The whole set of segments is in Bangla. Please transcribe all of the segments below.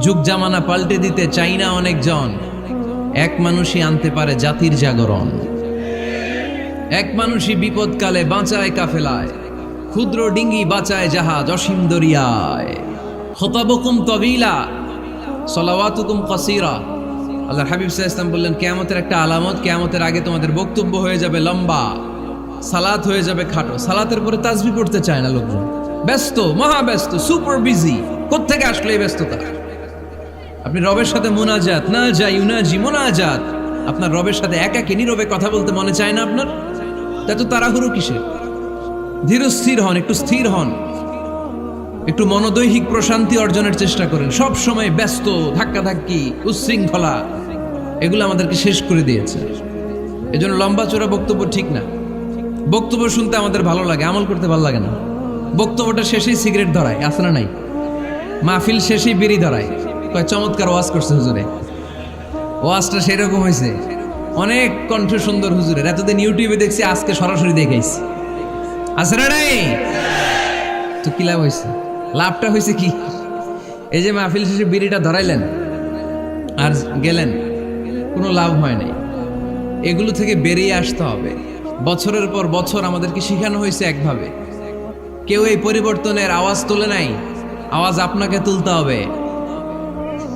যুগ জামানা পাল্টে দিতে চাই না অনেকজন। এক মানুষই আনতে পারে জাতির জাগরণ। এক মানুষই বিপদকালে বাঁচায় কাফেলায়। ক্ষুদ্র ডিঙ্গি বাঁচায় জাহাজ অসীম দরিয়ায়। খতাবকুম তবিলা, সলাওয়াতুকুম কাসিরা। আল্লাহ হাবিব ইসলাম বললেন, কেয়ামতের একটা আলামত, কেয়ামতের আগে তোমাদের বক্তব্য হয়ে যাবে লম্বা, সালাত হয়ে যাবে খাটো। সালাতের পরে তাজবি পড়তে চায় না লোকজন। ব্যস্ত মহা ব্যস্ত সুপার বিজি কোত্থেকে আসলো এই ব্যস্ততা? আপনি রবের সাথে মোনাজাত না যাই ইউনাজি মোনাজাত। আপনার রবের সাথে একাকে নীরবে কথা বলতে মনে চায় না আপনার? তা তো তাড়াহুড়ো কিসে? ধীর স্থির হন, একটু স্থির হন। একটু মনোদৈহিক প্রশান্তি অর্জনের চেষ্টা করেন। সব সময় ব্যস্ত, ধাক্কাধাক্কি, উচ্ছৃঙ্খলা, এগুলো আমাদেরকে শেষ করে দিয়েছে। এজন্য লম্বা চোরা বক্তব্য ঠিক না। বক্তব্য শুনতে আমাদের ভালো লাগে, আমল করতে ভালো লাগে না। বক্তব্যটা শেষেই সিগারেট ধরায়, আছে না নাই? মাহফিল শেষেই বিড়ি ধরায়। কয়, চমৎকার ওয়াজ করছে হুজুরে। ওয়াজটা সেরকম হয়েছে। অনেক কণ্ঠ সুন্দর হুজুরের। এতদিন ইউটিউবে দেখছি, আজকে সরাসরি দেখাইছি। আছে না নাই? তো কি লাভ হয়েছে? লাভটা হয়েছে কি? এই যে মাহফিল শেষে বিড়িটা ধরাইলেন আর গেলেন, কোনো লাভ হয় নাই। এগুলো থেকে বেরিয়ে আসতে হবে। বছরের পর বছর আমাদেরকে শেখানো হয়েছে একভাবে। কেউ এই পরিবর্তনের আওয়াজ তোলে নাই, আওয়াজ আপনাকে তুলতে হবে।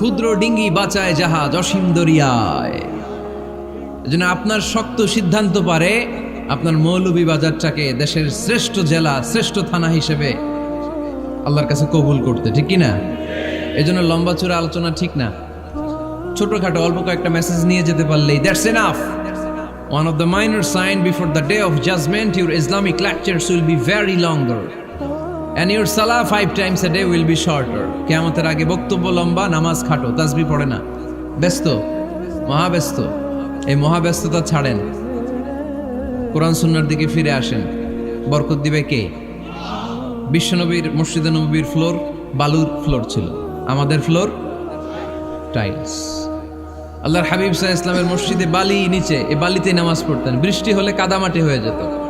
ক্ষুদ্র ডিঙ্গি বাঁচায় জাহাজ অসীম দরিয়ায়। আপনার শক্ত সিদ্ধান্ত পারে আপনার মৌলভী বাজারটাকে দেশের শ্রেষ্ঠ জেলা শ্রেষ্ঠ থানা হিসেবে আল্লাহর কাছে কবুল করতে ঠিক কি না? এজন্য লম্বা চূড়া আলোচনা ঠিক না। ছোটখাটো অল্প কয়েকটা মেসেজ নিয়ে যেতে পারলেই that's enough One of the minor sign before the day of judgment, your Islamic lectures will be very longer. And your salah five times a day will be shorter. কেয়ামতের আগে বক্তব্য লম্বা, নামাজ খাটো তাসবি পড়ে না। ব্যস্ত? মহাব্যস্ত? এই মহাব্যস্ততা ছাড়েন। কোরআন সুন্নার দিকে ফিরে আসেন। বরকত দিবে কে? বিশ্বনবীর, মসজিদে নবীর ফ্লোর, বালুর ফ্লোর ছিল। আমাদের ফ্লোর, টাইলস। আল্লাহর হাবিব সাহা ইসলামের মসজিদে বালি নিচে এই বালিতেই নামাজ পড়তেন। বৃষ্টি হলে কাদামাটি হয়ে যেত।